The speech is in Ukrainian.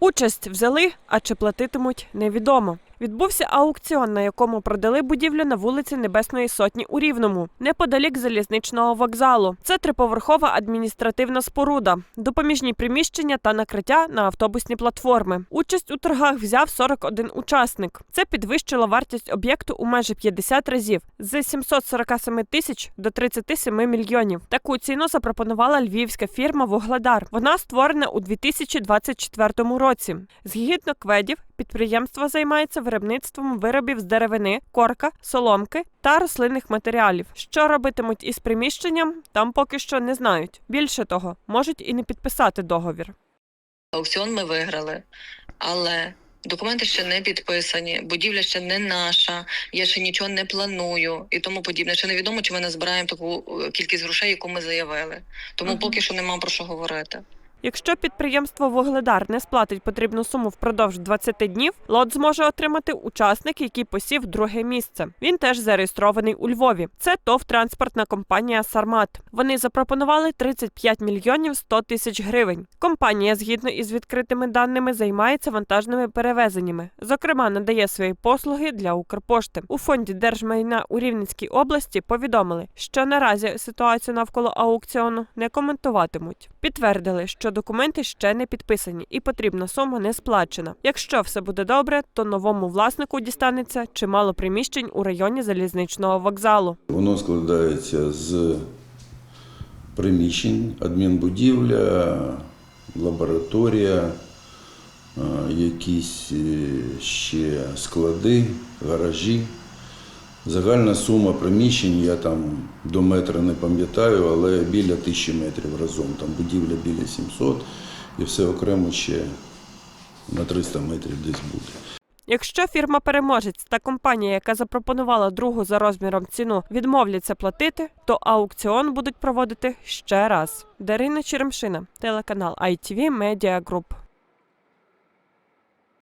Участь взяли, а чи платитимуть, невідомо. Відбувся аукціон, на якому продали будівлю на вулиці Небесної Сотні у Рівному, неподалік залізничного вокзалу. Це триповерхова адміністративна споруда, допоміжні приміщення та накриття на автобусні платформи. Участь у торгах взяв 41 учасник. Це підвищило вартість об'єкту у майже 50 разів з 747 тисяч до 37 мільйонів. Таку ціну запропонувала львівська фірма Вугледар. Вона створена у 2024 році. Згідно кведів, підприємство займається виробництвом виробів з деревини, корка, соломки та рослинних матеріалів. Що робитимуть із приміщенням, там поки що не знають. Більше того, можуть і не підписати договір. Аукціон ми виграли, але документи ще не підписані, будівля ще не наша, я ще нічого не планую і тому подібне. Ще невідомо, чи ми не збираємо таку е, кількість грошей, яку ми заявили. Тому поки що нема про що говорити. Якщо підприємство Вугледар не сплатить потрібну суму впродовж 20 днів, лот зможе отримати учасник, який посів друге місце. Він теж зареєстрований у Львові. Це ТОВ транспортна компанія Сармат. Вони запропонували 35 мільйонів 100 тисяч гривень. Компанія, згідно із відкритими даними, займається вантажними перевезеннями. Зокрема, надає свої послуги для Укрпошти. У фонді держмайна у Рівненській області повідомили, що наразі ситуацію навколо аукціону не коментуватимуть. Підтвердили, що документи ще не підписані і потрібна сума не сплачена. Якщо все буде добре, то новому власнику дістанеться чимало приміщень у районі залізничного вокзалу. Воно складається з приміщень, адмінбудівля, лабораторія, е, якісь е, ще склади, гаражі. Загальна сума приміщень, я там до метра не пам'ятаю, але біля тисячі метрів разом. Там будівля біля 700 і все окремо ще на 300 метрів десь буде. Якщо фірма переможець та компанія, яка запропонувала другу за розміром ціну, відмовляться платити, то аукціон будуть проводити ще раз. Дарина Черемшина, телеканал ITV Media Group.